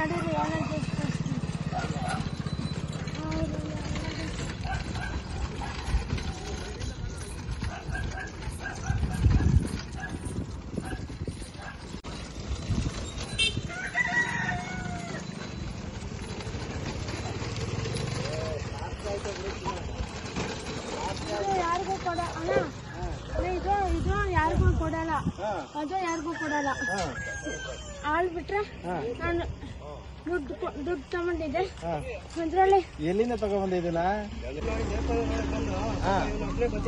ಅಣ್ಣ ನೀವು ನಡೀರಿ ಏನಾದ್ರು ಯಾರಿಗೂ ಕೊಡ ಅಣ್ಣ ಅಣ್ಣ, ಇದು ಇದು ಯಾರಿಗೂ ಕೊಡಲ್ಲ. ಅದು ಯಾರಿಗೂ ಕೊಡಲ್ಲ. ಆಳ್ಬಿಟ್ರೆ ಬಿಟ್ರೆ ನಾನು ದುಡ್ಡು ದುಡ್ಡು ತಗೊಂಡಿದ್ದೆ. ಅದ್ರಲ್ಲಿ ಎಲ್ಲಿಂದ ತಗೊಂಡ್ಬಂದ ಇದನ್ನ? ಹಾ.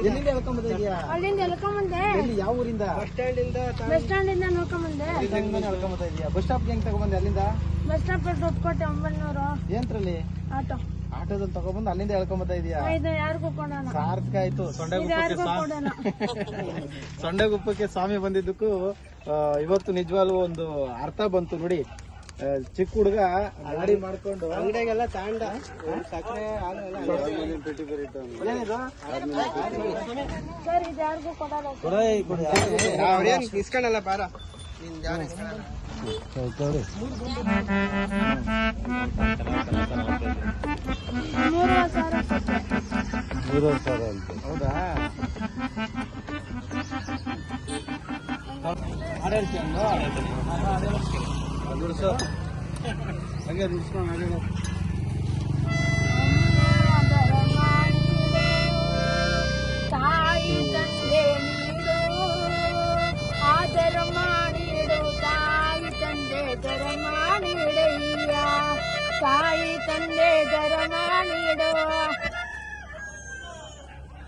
ಎಲ್ಲಿಂದ ಹೇಳ್ಕೊಂಬಂದಿದ್ಯಾ ಅಲ್ಲಿಂದ ಎಳ್ಕೊಂಬಂದೆ. ಎಲ್ಲಿ ಯಾವ ಊರಿಂದ? ಬಸ್ ಸ್ಟ್ಯಾಂಡ್ ಇಂದ ನೋಡ್ಕೊಂಬಂದೆ ಹೆಂಗ್ ಹೇಳ್ಕೊಂಬತ್ತಾ ಇದೀಯಾ? ಬಸ್ ಸ್ಟಾಪ್ ಹೆಂಗ್ ತಗೊಂಡ್ಬಂದೆ ಅಲ್ಲಿಂದ? ಬಸ್ ಸ್ಟಾಪ್ ದುಡ್ಡು ಕೊಟ್ಟೆ ಒಂಬೈನೂರು. ಏನ್ರಲ್ಲಿ ಆಟೋ. ಆಟೋದಲ್ಲಿ ತಗೊಂಬಂದು ಅಲ್ಲಿಂದ ಹೇಳ್ಕೊಂಬತ್ತಾ ಇದೀಯಾ? ಸಾರ್ಥಕ ಆಯ್ತು. ಸೊಂಡೆ ಗುಪ್ಪಕ್ಕೆ ಯಾರಿಗೂ ಕೊಡೋಣ ಸೊಂಡೆಗುಪ್ಪಕ್ಕೆ ಸ್ವಾಮಿ ಬಂದಿದ್ದಕ್ಕೂ ಇವತ್ತು ನಿಜವಾಗ್ಲೂ ಒಂದು ಅರ್ಥ ಬಂತು ನೋಡಿ. ಚಿಕ್ಕ ಹುಡುಗ ಗಾಡಿ ಮಾಡ್ಕೊಂಡು ಅಂಗಡಿಗೆಲ್ಲ ತಾಂಡ. ಸಕ್ಕರೆ ಏನಿದು? ಸರ್ ಇದು ಯಾರಿಗೂ ಕೊಡಲ್ಲ. ಇಸ್ಕೊಂಡಲ್ಲ ಬಾರ ಮೂರುವರೆ ಸಾವಿರ ಕೊಟ್ಟೆ ಮೂರುವರೆ ಸಾವಿರ ಅಂತ ಹೌದಾ ಆಡಳಿತ ದುಡ್ಸು ಹಂಗೆ ದುಡ್ಸ್ಕೊಂಡು ಆಡೋಣ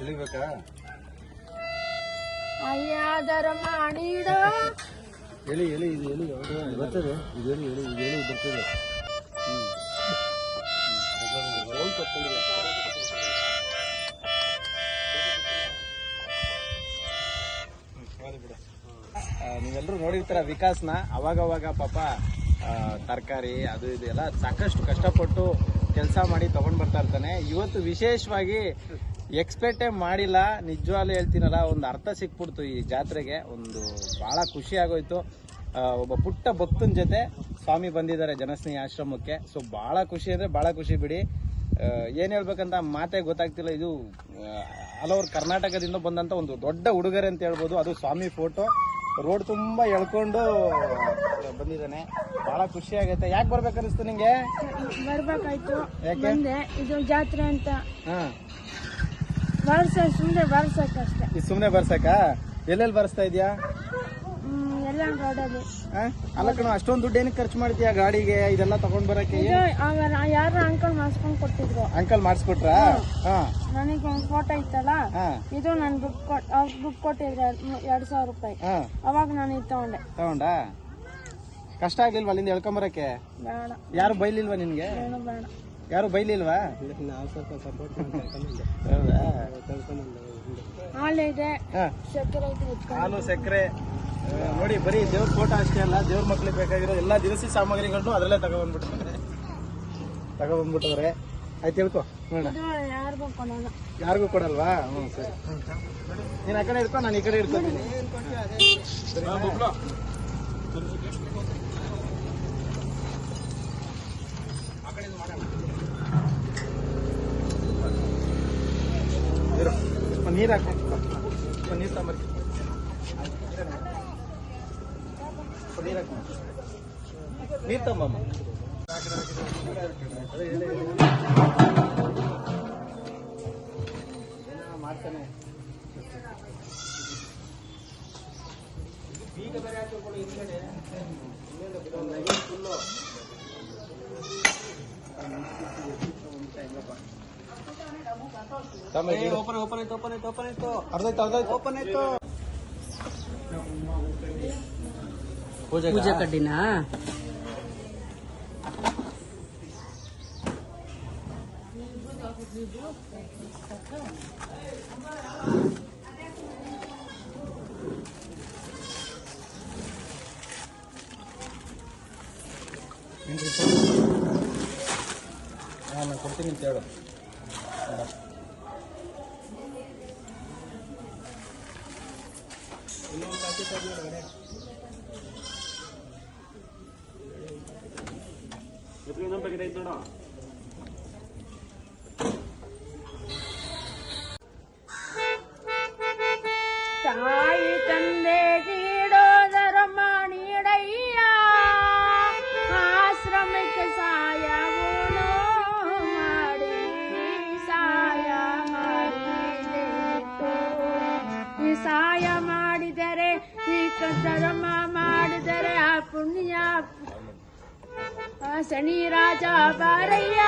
ಇಳಿಬೇಕಾ ಅಯ್ಯ ಎಳಿ ಎಳಿ ಇದು ಎಳಿ ಬರ್ತದೆ. ಇದು ಎಳಿ ಎಳಿ ಇದು ಎಳಿ ಬರ್ತದೆ. ನೀವೆಲ್ಲರೂ ನೋಡಿರ್ತೀರ ವಿಕಾಸ್ನ. ಅವಾಗವಾಗ ಅವಾಗ ಪಾಪ ತರಕಾರಿ ಅದು ಇದು ಎಲ್ಲ ಸಾಕಷ್ಟು ಕಷ್ಟಪಟ್ಟು ಕೆಲಸ ಮಾಡಿ ತಗೊಂಡ್ ಬರ್ತಾ ಇರ್ತಾನೆ. ಇವತ್ತು ವಿಶೇಷವಾಗಿ ಎಕ್ಸ್ಪೆಕ್ಟೇ ಮಾಡಿಲ್ಲ. ನಿಜವಾಗ್ಲೂ ಹೇಳ್ತೀನಲ್ಲ, ಒಂದು ಅರ್ಥ ಸಿಕ್ಬಿಡ್ತು ಈ ಜಾತ್ರೆಗೆ. ಒಂದು ಬಹಳ ಖುಷಿ ಆಗೋಯ್ತು. ಒಬ್ಬ ಪುಟ್ಟ ಭಕ್ತನ ಜೊತೆ ಸ್ವಾಮಿ ಬಂದಿದ್ದಾರೆ ಜನಸ್ನೇಹಿ ಆಶ್ರಮಕ್ಕೆ. ಸೊ ಬಹಳ ಖುಷಿ ಅಂದ್ರೆ ಬಹಳ ಖುಷಿ ಬಿಡಿ. ಏನು ಹೇಳ್ಬೇಕಂತ ಮಾತೇ ಗೊತ್ತಾಗ್ತಿಲ್ಲ. ಇದು ಆಲ್ ಓವರ್ ಕರ್ನಾಟಕದಿಂದ ಬಂದಂತ ಒಂದು ದೊಡ್ಡ ಉಡುಗೊರೆ ಅಂತ ಹೇಳ್ಬೋದು. ಅದು ಸ್ವಾಮಿ ಫೋಟೋ ರೋಡ್ ತುಂಬಾ ಎಳ್ಕೊಂಡು ಬಂದಿದ್ದಾನೆ. ಬಹಳ ಖುಷಿ ಆಗೈತೆ. ಯಾಕೆ ಬರ್ಬೇಕನ್ನಿಸ್ತು ನಿಂಗೆ? ಬರ್ಬೇಕಾಯ್ತು. ಯಾಕೆ? ಬಂದೆ. ಇದು ಜಾತ್ರೆ ಅಂತ. ಹಾ. ಬರ್ಸ ಸುಮ್ಮನೆ ಬರ್ಸಕ್ಕಷ್ಟೇ. ಇದು ಸುಮ್ನೆ ಬರ್ಸಕ್ಕ ಎಲ್ಲೆಲ್ಲಿ ಬರ್ಸ್ತಾ ಇದೀಯಾ ಹ್ಮ್, ಎಲ್ಲ ರೋಡಲ್ಲಿ ಆ? ಅಲ್ಲ. ಕಣ ಅಷ್ಟೊಂದು ದುಡ್ಡು ಏನಕ್ಕೆ ಖರ್ಚು ಮಾಡ್ತೀಯ ಗಾಡಿಗೆ ಇದೆಲ್ಲ ತಗೊಂಡ್ ಬರಕ್ಕೆ? ಯಾರ ಅಂಕಲ್ ಮಾಡಿಸ್ಕೊಂಡ್ ಕೊಟ್ಟಿದ್ರು. ಅಂಕಲ್ ಮಾಡಿಸ್ಕೊಟ್ರ? ಹಾ. ನನಗೆ ಒಂದು ಫೋಟೋ ಇತ್ತಲ್ಲ ಹಾ. ಇದು ನಾನು ಬುಕ್ ಕೊಟ್ ಅವ್ರು ಬುಕ್ ಕೊಟ್ಟಿದ್ರೆ ಎರಡು ಸಾವಿರ ರೂಪಾಯಿ. ಹಾ. ಅವಾಗ ನಾನು ಇದು ತಗೊಂಡೆ. ತಗೊಂಡ? ಕಷ್ಟ ಆಗ್ಲಿಲ್ವಾ ಅಲ್ಲಿಂದ ಹೇಳ್ಕೊಂಬರಕ್ಕೆ ಬೇಡ. ಯಾರು ಬೈಲಿಲ್ವಾ ನಿನ್ಗೆ? ಏನು ಬೇಡ. ಯಾರು ಬೈಲಿಲ್ವಾ? ನಾವು ಸ್ವಲ್ಪ ಸಪೋರ್ಟ್ ಹೌದಾ? ಹಾಲು ಸಕ್ಕರೆ ನೋಡಿ ಬರೀ ದೇವ್ರ ಫೋಟೋ ಅಷ್ಟೇ ಅಲ್ಲ ದೇವ್ರ ಮಕ್ಳಿಗೆ ಬೇಕಾಗಿರೋ ಎಲ್ಲಾ ದಿನಸಿ ಸಾಮಗ್ರಿಗಳನ್ನು ಅದರಲ್ಲೇ ತಗೊಬಂದ್ಬಿಟ್ಟಿದ್ದಾರೆ. ತಗೊಂಡ್ಬಿಟ್ಟಿದ್ರೆ ಆಯ್ತು ಹೇಳ್ಕೊ ನೋಡ ಯಾರಿಗೂ ಕೊಡಲ್ವಾ? ಹ್ಞೂ ಸರಿ. ನೀನು ಆ ಕಡೆ ಇಡ್ಕೊ ನಾನು ಈ ಕಡೆ ಇಡ್ಕೊತೀನಿ ಒಂದ್ ನೀರು ಹಾಕು ಒಂದ್ ನೀರು ತಗೊಂಬರ್ರಿ ಒಂದ್ ನೀರು ಹಾಕು ನೀರು ತಗೊಂಬಮ್ಮ ಏನೇನೋ ಮಾಡ್ತಾನೆ ಬೀಗ ಬೇರೆ ಹಾಕಿಕೊಳ್ಳಿ ಹಿಂದ್ಗಡೆ ಹಿಂದ್ಗಡೆ ಬಿಡೋಲ್ಲ, ಇದು ಫುಲ್ಲು ತಮ್ಮ ಇದು. ಓಪನ್ ಓಪನ್ ಆಯ್ತು ಓಪನ್ ಆಯ್ತು ಓಪನ್ ಆಯ್ತು ಅರ್ಧೈತು ಅರ್ಧೈತು ಓಪನ್ ಆಯ್ತು ಪೂಜೆ ಪೂಜೆ ಕಡ್ಡಿನಾ ಹಾಂ ನಾನು ಕೊಡ್ತೀನಿ ಅಂತ ಹೇಳು எத்தனை நம்பர் கிடைத்தோடா ಈ ಕ- ಧರ್ಮ ಮಾಡಿದರೆ ಆ ಪುಣ್ಯ ಆ ಶನಿ ರಾಜ ಬಾರಯ್ಯ